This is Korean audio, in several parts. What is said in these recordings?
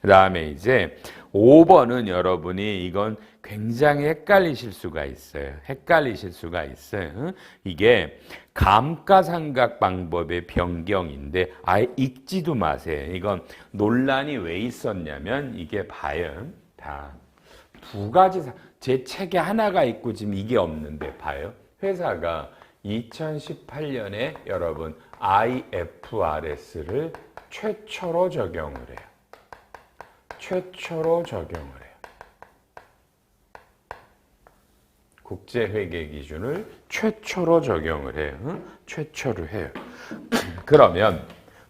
그 다음에 이제 5번은 여러분이 이건 굉장히 헷갈리실 수가 있어요. 헷갈리실 수가 있어요. 응? 이게 감가상각 방법의 변경인데 아예 읽지도 마세요. 이건 논란이 왜 있었냐면 이게 봐요. 다 두 가지 사- 제 책에 하나가 있고 지금 이게 없는데 봐요. 회사가 2018년에 여러분 IFRS를 최초로 적용을 해요. 최초로 적용을 해요. 국제회계 기준을 최초로 적용을 해요. 응? 최초로 해요. 그러면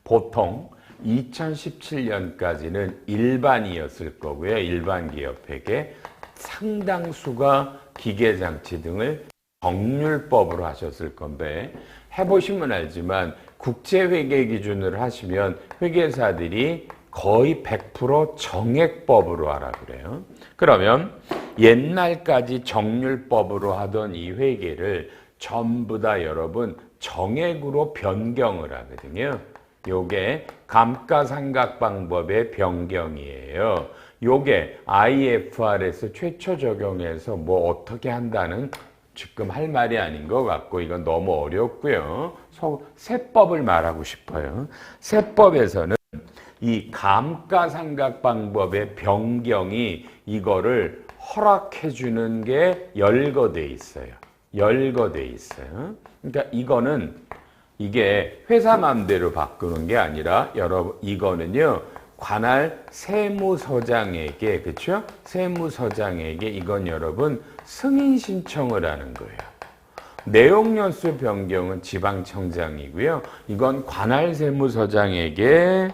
보통 2017년까지는 일반이었을 거고요. 일반 기업에게 상당수가 기계장치 등을 정률법으로 하셨을 건데 해보시면 알지만 국제회계 기준을 하시면 회계사들이 거의 100% 정액법으로 하라 그래요. 그러면 옛날까지 정률법으로 하던 이 회계를 전부 다 여러분 정액으로 변경을 하거든요. 요게 감가상각 방법의 변경이에요. 요게 IFRS 최초 적용해서 뭐 어떻게 한다는 지금 할 말이 아닌 것 같고 이건 너무 어렵고요. 소- 세법을 말하고 싶어요. 세법에서는 이 감가상각 방법의 변경이 이거를 허락해 주는 게 열거돼 있어요. 열거돼 있어요. 그러니까 이거는 이게 회사 맘대로 바꾸는 게 아니라 여러분 이거는요. 관할 세무서장에게 그렇죠? 세무서장에게 이건 여러분 승인 신청을 하는 거예요. 내용 연수 변경은 지방청장이고요. 이건 관할 세무서장에게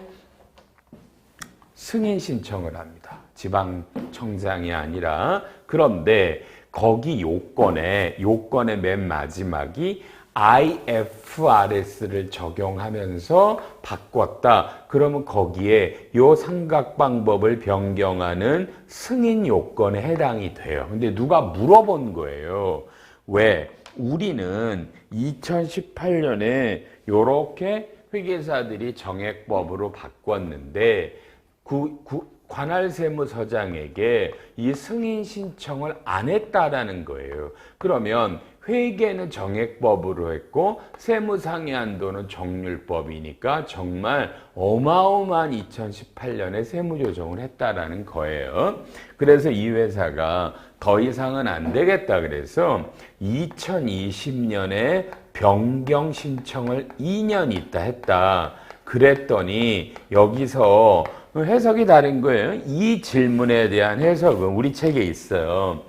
승인 신청을 합니다. 지방청장이 아니라 그런데 거기 요건에 요건의 맨 마지막이 IFRS를 적용하면서 바꿨다. 그러면 거기에 요 삼각 방법을 변경하는 승인 요건에 해당이 돼요. 근데 누가 물어본 거예요. 왜? 우리는 2018년에 요렇게 회계사들이 정액법으로 바꿨는데 구, 구, 관할 세무서장에게 이 승인 신청을 안 했다라는 거예요. 그러면 회계는 정액법으로 했고 세무상의 한도는 정률법이니까 정말 어마어마한 2018년에 세무조정을 했다라는 거예요. 그래서 이 회사가 더 이상은 안 되겠다 그래서 2020년에 변경 신청을 2년 있다 했다. 그랬더니 여기서 해석이 다른 거예요. 이 질문에 대한 해석은 우리 책에 있어요.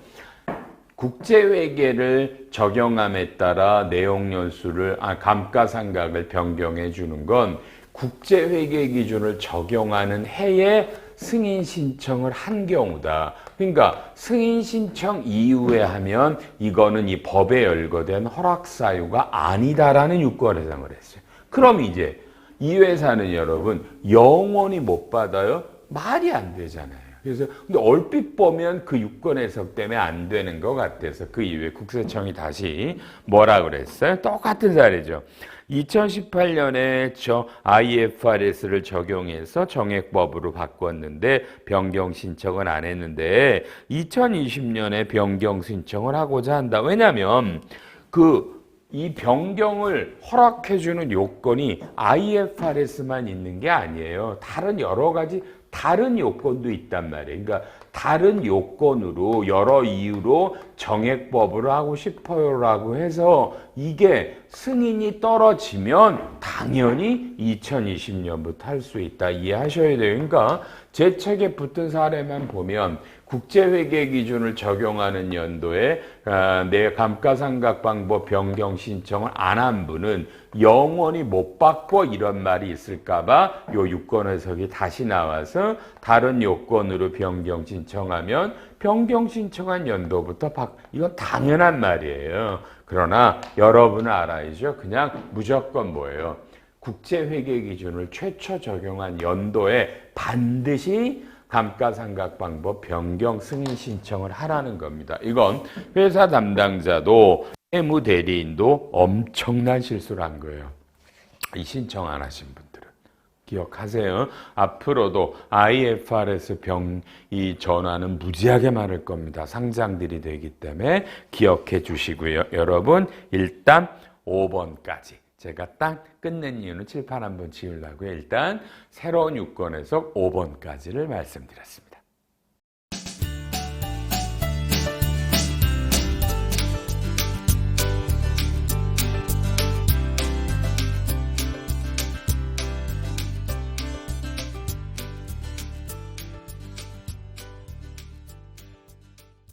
국제회계를 적용함에 따라 내용 연수를 아 감가상각을 변경해 주는 건 국제회계 기준을 적용하는 해에 승인 신청을 한 경우다. 그러니까 승인 신청 이후에 하면 이거는 이 법에 열거된 허락 사유가 아니다라는 유권 해석을 했어요. 그럼 이제 이 회사는 여러분 영원히 못 받아요? 말이 안 되잖아요. 그래서 근데 얼핏 보면 그 유권 해석 때문에 안 되는 것 같아서 그 이후에 국세청이 다시 뭐라 그랬어요? 똑같은 사례죠. 2018년에 저 IFRS를 적용해서 정액법으로 바꿨는데 변경 신청을 안 했는데 2020년에 변경 신청을 하고자 한다. 왜냐하면 그 이 변경을 허락해주는 요건이 IFRS만 있는 게 아니에요. 다른 여러 가지 다른 요건도 있단 말이에요. 그러니까 다른 요건으로 여러 이유로 정액법으로 하고 싶어요라고 해서 이게 승인이 떨어지면 당연히 2020년부터 할 수 있다 이해하셔야 돼요. 그러니까 제 책에 붙은 사례만 보면 국제회계 기준을 적용하는 연도에 아, 내 감가상각 방법 변경 신청을 안 한 분은 영원히 못 받고 이런 말이 있을까봐 요 유권 해석이 다시 나와서 다른 요건으로 변경 신청하면 변경 신청한 연도부터 박 이건 당연한 말이에요. 그러나 여러분은 알아야죠. 그냥 무조건 뭐예요? 국제회계 기준을 최초 적용한 연도에 반드시 감가상각 방법 변경 승인 신청을 하라는 겁니다. 이건 회사 담당자도 세무 대리인도 엄청난 실수를 한 거예요. 이 신청 안 하신 분들은 기억하세요. 앞으로도 IFRS 병 이 전화는 무지하게 많을 겁니다. 상장들이 되기 때문에 기억해 주시고요. 여러분 일단 5번까지 제가 딱 끝낸 이유는 칠판 한번 지우려고요. 일단 새로운 유권에서 5번까지를 말씀드렸습니다.